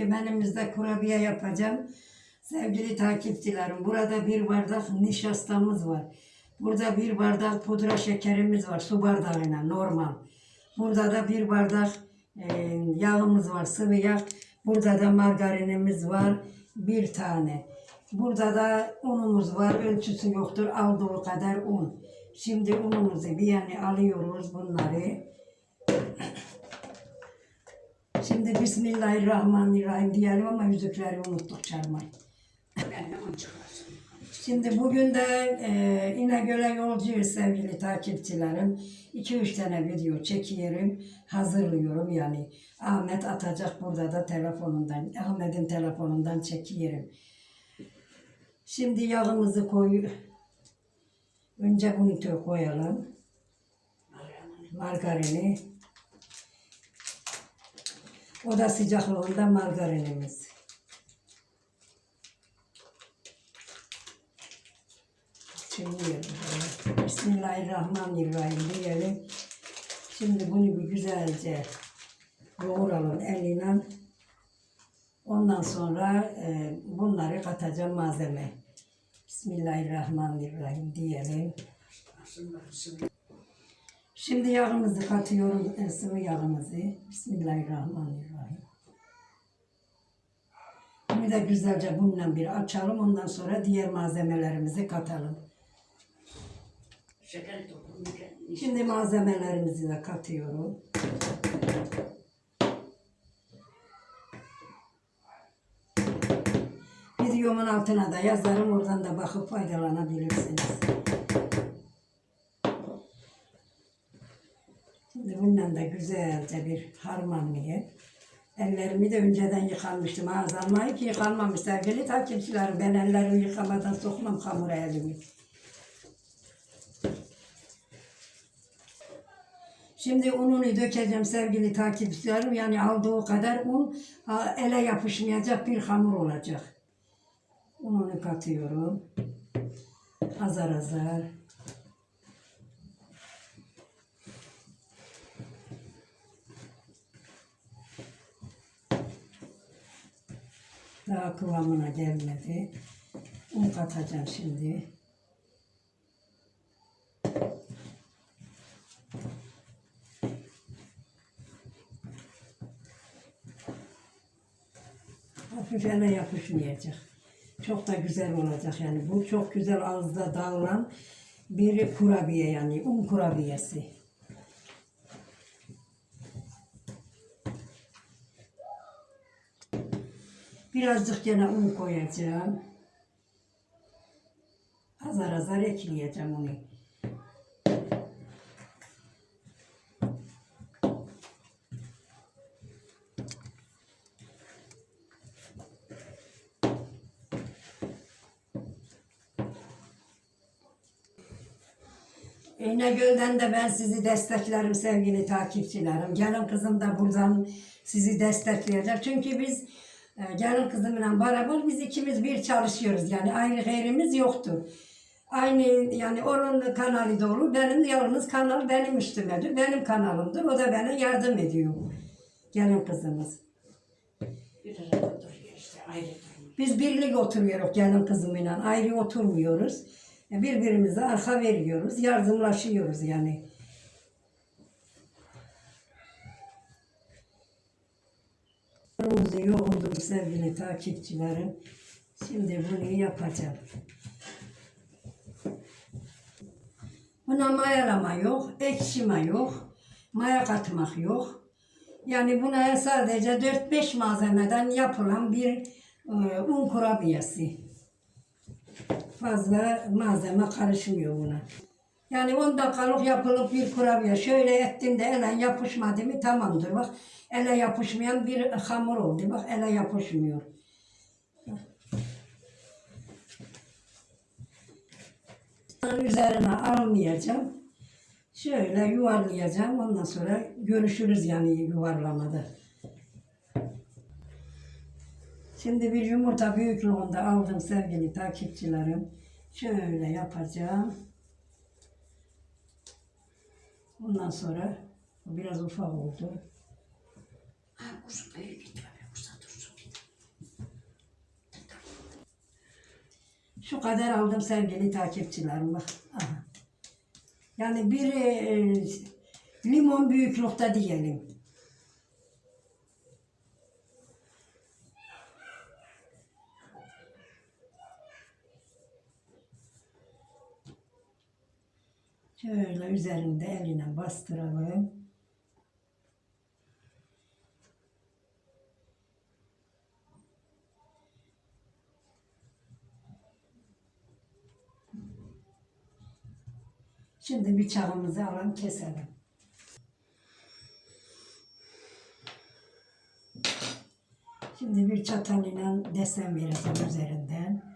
Çünkü benim de kurabiye yapacağım. Sevgili takipçilerim, burada bir bardak nişastamız var. Burada bir bardak pudra şekerimiz var, su bardağıyla normal. Burada da bir bardak e, yağımız var, sıvı yağ. Burada da margarinimiz var, bir tane. Burada da unumuz var, ölçüsü yoktur, aldığı kadar un. Şimdi unumuzu bir yana alıyoruz bunları. Şimdi Bismillahirrahmanirrahim diyelim ama yüzükleri unuttuk çıkarsın. Şimdi bugün de e, İnegöl'e yolcuyuz sevgili takipçilerim. 2-3 tane video çekiyorum, hazırlıyorum yani. Ahmet atacak burada da telefonundan, Ahmet'in telefonundan çekiyorum. Şimdi yağımızı koy. Önce bunu koyalım. Margarini. Oda sıcaklığında margarinimiz. Şimdi böyle Bismillahirrahmanirrahim diyelim. Şimdi bunu bir güzelce yoğuralım eline. Ondan sonra e, bunları katacağım malzeme. Bismillahirrahmanirrahim diyelim. Şimdi yağımızı katıyorum, e, sıvı yağımızı. Bismillahirrahmanirrahim. Bunu da güzelce bununla bir açalım. Ondan sonra diğer malzemelerimizi katalım. Şimdi malzemelerimizi de katıyorum. Videomun altına da yazarım. Oradan da bakıp faydalanabilirsiniz. Şimdi bununla da güzelce bir harmanlayayım. Ellerimi de önceden yıkanmıştım. Ağzalmayı ki yıkanmamış sevgili takipçilerim. Ben ellerimi yıkamadan sokmam hamura elimi. Şimdi ununu dökeceğim sevgili takipçilerim. Yani aldığı kadar un ha, ele yapışmayacak bir hamur olacak. Ununu katıyorum. Azar azar. Daha kıvamına gelmedi. Un katacağım şimdi. Hafif ele yapışmayacak. Çok da güzel olacak yani. Bu çok güzel ağızda dağılan bir kurabiye yani un kurabiyesi. Birazcık gene un koyacağım. Azar azar ekleyeceğim onu. İnegöl'den de ben sizi desteklerim sevgili takipçilerim. Gelin kızım da buradan sizi destekleyecek. Çünkü biz gelin kızımla beraber biz ikimiz bir çalışıyoruz. Yani ayrı gayrimiz yoktur. Aynı yani onun kanalı da olur. Benim yalnız kanal benim üstümedir. Benim kanalımdır. O da bana yardım ediyor. Gelin kızımız. bir arada duruyor işte ayrı duruyor. Biz birlik oturuyoruz gelin kızımla. Ayrı oturmuyoruz. E, Birbirimize arka veriyoruz. Yardımlaşıyoruz yani. Unumuzu yoğurdum sevgili takipçilerim. Şimdi bunu yapacağım. Buna mayalama yok, ekşime yok, maya katmak yok. Yani buna sadece 4-5 malzemeden yapılan bir e, un kurabiyesi. Fazla malzeme karışmıyor buna. Yani 10 dakikalık yapılıp bir kurabiye. Şöyle ettim de ele yapışmadı mı tamamdır. Bak ele yapışmayan bir hamur oldu. Bak ele yapışmıyor. Üzerine almayacağım. Şöyle yuvarlayacağım. Ondan sonra görüşürüz yani yuvarlamada. Şimdi bir yumurta büyüklüğünde aldım sevgili takipçilerim. Şöyle yapacağım. Ondan sonra o biraz ufak oldu. Ha kuşum öyle gitme kuşa dursun. Şu kadar aldım sevgili takipçilerim bak. Aha. Yani bir e, limon büyüklükte diyelim. Şöyle üzerinde eline bastıralım. Şimdi bıçağımızı alalım keselim. Şimdi bir çatal ile desen vereceğim üzerinden.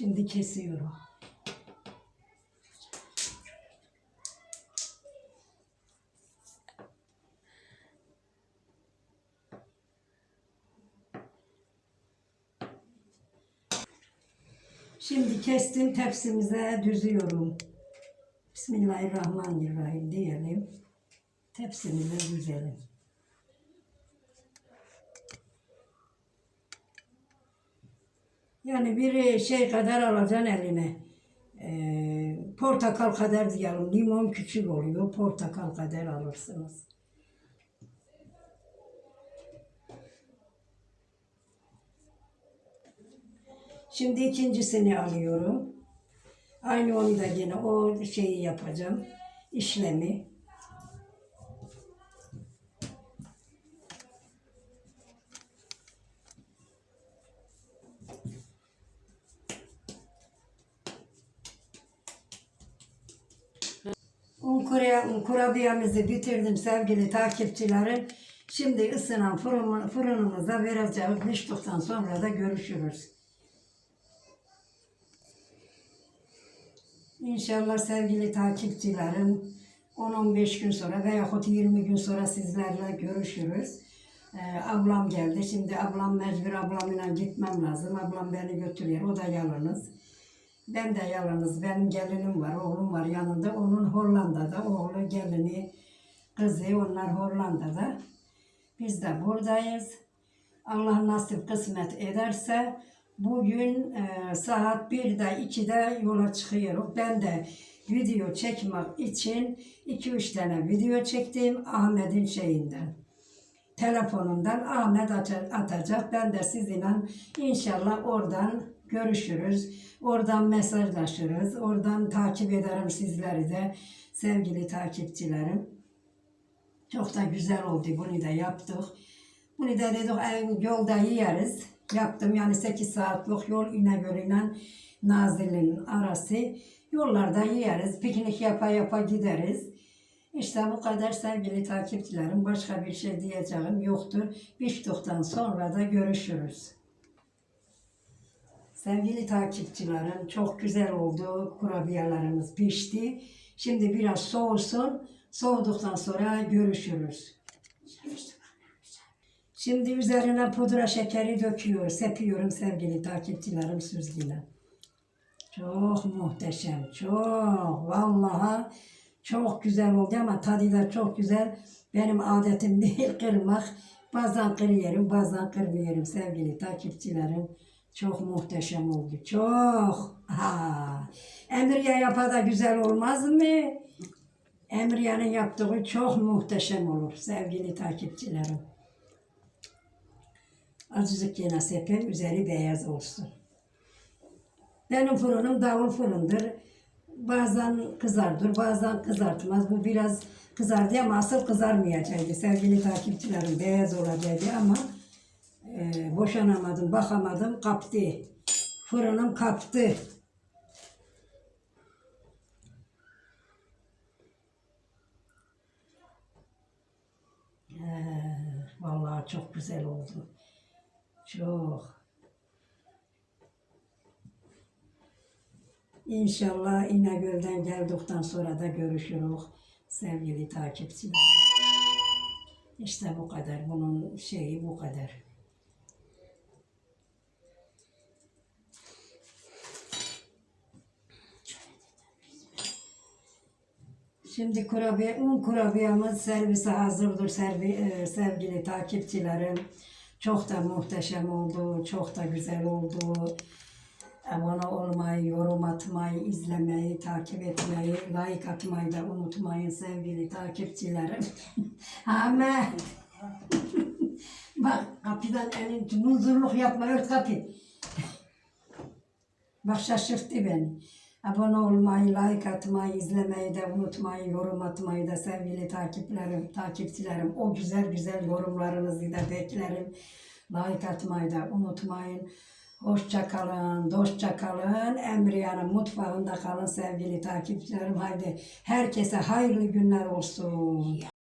Şimdi kesiyorum. Şimdi kestim tepsimize düzüyorum. Bismillahirrahmanirrahim diyelim. Tepsimize düzelim. Yani bir şey kadar alacaksın eline. Ee, portakal kadar diyelim. Limon küçük oluyor. Portakal kadar alırsınız. Şimdi ikincisini alıyorum. Aynı onu da yine o şeyi yapacağım. işlemi. Un kura- kurabiyemizi bitirdim sevgili takipçilerim. Şimdi ısınan fırın, fırınımıza vereceğiz. Piştikten sonra da görüşürüz. İnşallah sevgili takipçilerim 10-15 gün sonra veyahut 20 gün sonra sizlerle görüşürüz. Ee, ablam geldi. Şimdi ablam mecbur ablamla gitmem lazım. Ablam beni götürüyor. O da yalnız. Ben de yalnız. Benim gelinim var, oğlum var yanında. Onun Hollanda'da. Oğlu, gelini, kızı onlar Hollanda'da. Biz de buradayız. Allah nasip kısmet ederse bugün e, saat 1'de 2'de yola çıkıyoruz. Ben de video çekmek için 2-3 tane video çektim Ahmet'in şeyinden. Telefonundan Ahmet atacak. Ben de sizinle inşallah oradan görüşürüz. Oradan mesajlaşırız. Oradan takip ederim sizleri de sevgili takipçilerim. Çok da güzel oldu. Bunu da yaptık. Bunu da dedik "Ay, yolda yiyeriz. Yaptım yani 8 saatlik yol İnegöl ile Nazilli'nin arası. Yollarda yiyeriz. Piknik yapa yapa gideriz. İşte bu kadar sevgili takipçilerim. Başka bir şey diyeceğim yoktur. Piştikten sonra da görüşürüz. Sevgili takipçilerim çok güzel oldu. Kurabiyelerimiz pişti. Şimdi biraz soğusun. Soğuduktan sonra görüşürüz. Şimdi üzerine pudra şekeri döküyor, sepiyorum sevgili takipçilerim süzgüyle. Çok muhteşem, çok. Vallahi çok güzel oldu ama tadı da çok güzel. Benim adetim değil kırmak. Bazen kırıyorum, bazen kırmıyorum sevgili takipçilerim. Çok muhteşem oldu, çok. Ha. Emriye yapa da güzel olmaz mı? Emriye'nin yaptığı çok muhteşem olur sevgili takipçilerim. Azıcık yine sepem, üzeri beyaz olsun. Benim fırınım davul fırındır. Bazen kızardır, bazen kızartmaz. Bu biraz kızardı ama asıl kızarmayacaktı. Sevgili takipçilerim beyaz olacaktı ama boşanamadım, bakamadım, kaptı. Fırınım kaptı. Ee, vallahi çok güzel oldu. Çok. İnşallah İnegöl'den geldikten sonra da görüşürüz sevgili takipçiler. İşte bu kadar. Bunun şeyi bu kadar. Şimdi kurabiye, un kurabiyemiz servise hazırdır servi, e, sevgili takipçilerim. Çok da muhteşem oldu, çok da güzel oldu. Abone olmayı, yorum atmayı, izlemeyi, takip etmeyi, like atmayı da unutmayın sevgili takipçilerim. Ahmet. Bak kapıdan elin muzurluk yapma ört kapıyı. Bak şaşırttı beni. Abone olmayı, like atmayı, izlemeyi de unutmayın, yorum atmayı da sevgili takiplerim, takipçilerim. O güzel güzel yorumlarınızı da beklerim. Like atmayı da unutmayın. Hoşça kalın, dostça kalın. Emriyan'ın mutfağında kalın sevgili takipçilerim. Haydi herkese hayırlı günler olsun.